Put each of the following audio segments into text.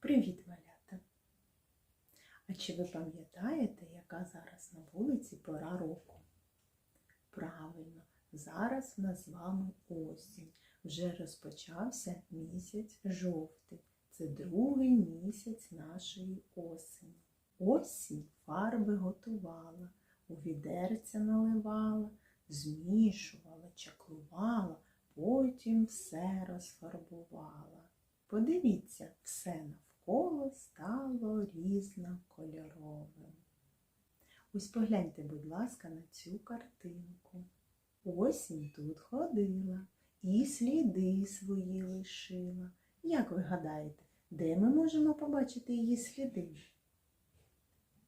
Привіт, малята! А чи ви пам'ятаєте, яка зараз на вулиці пора року? Правильно, зараз в нас з вами осінь. Вже розпочався місяць жовтий. Це другий місяць нашої осені. Осінь фарби готувала, у відерця наливала, змішувала, чаклувала, потім все розфарбувала. Подивіться, все навколо стало різнокольоровим. Ось погляньте, будь ласка, на цю картинку. Осінь тут ходила і сліди свої лишила. Як ви гадаєте, де ми можемо побачити її сліди?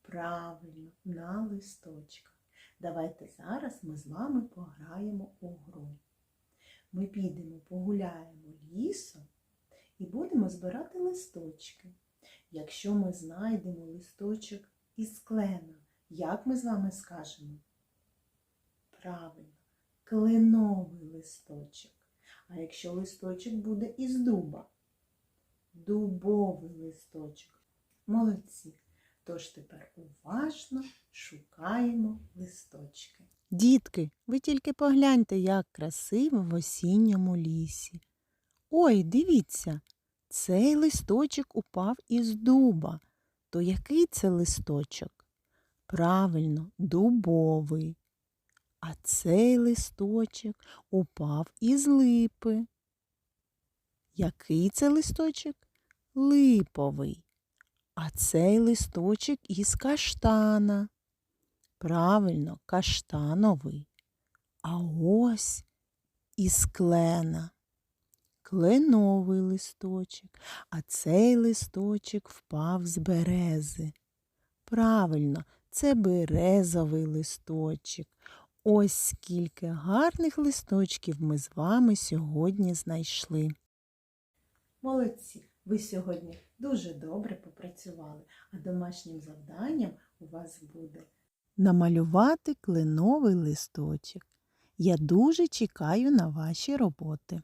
Правильно, на листочках. Давайте зараз ми з вами пограємо у гру. Ми підемо погуляємо лісом і будемо збирати листочки. Якщо ми знайдемо листочок із клена, як ми з вами скажемо? Правильно, кленовий листочок. А якщо листочок буде із дуба? Дубовий листочок. Молодці. Тож тепер уважно шукаємо листочки. Дітки, ви тільки погляньте, як красиво в осінньому лісі. Ой, дивіться, цей листочок упав із дуба. То який це листочок? Правильно, дубовий. А цей листочок упав із липи. Який це листочок? Липовий. А цей листочок із каштана. Правильно, каштановий. А ось із клена. Кленовий листочок, а цей листочок впав з берези. Правильно, це березовий листочок. Ось скільки гарних листочків ми з вами сьогодні знайшли. Молодці! Ви сьогодні дуже добре попрацювали, а домашнім завданням у вас буде Намалювати кленовий листочок. Я дуже чекаю на ваші роботи.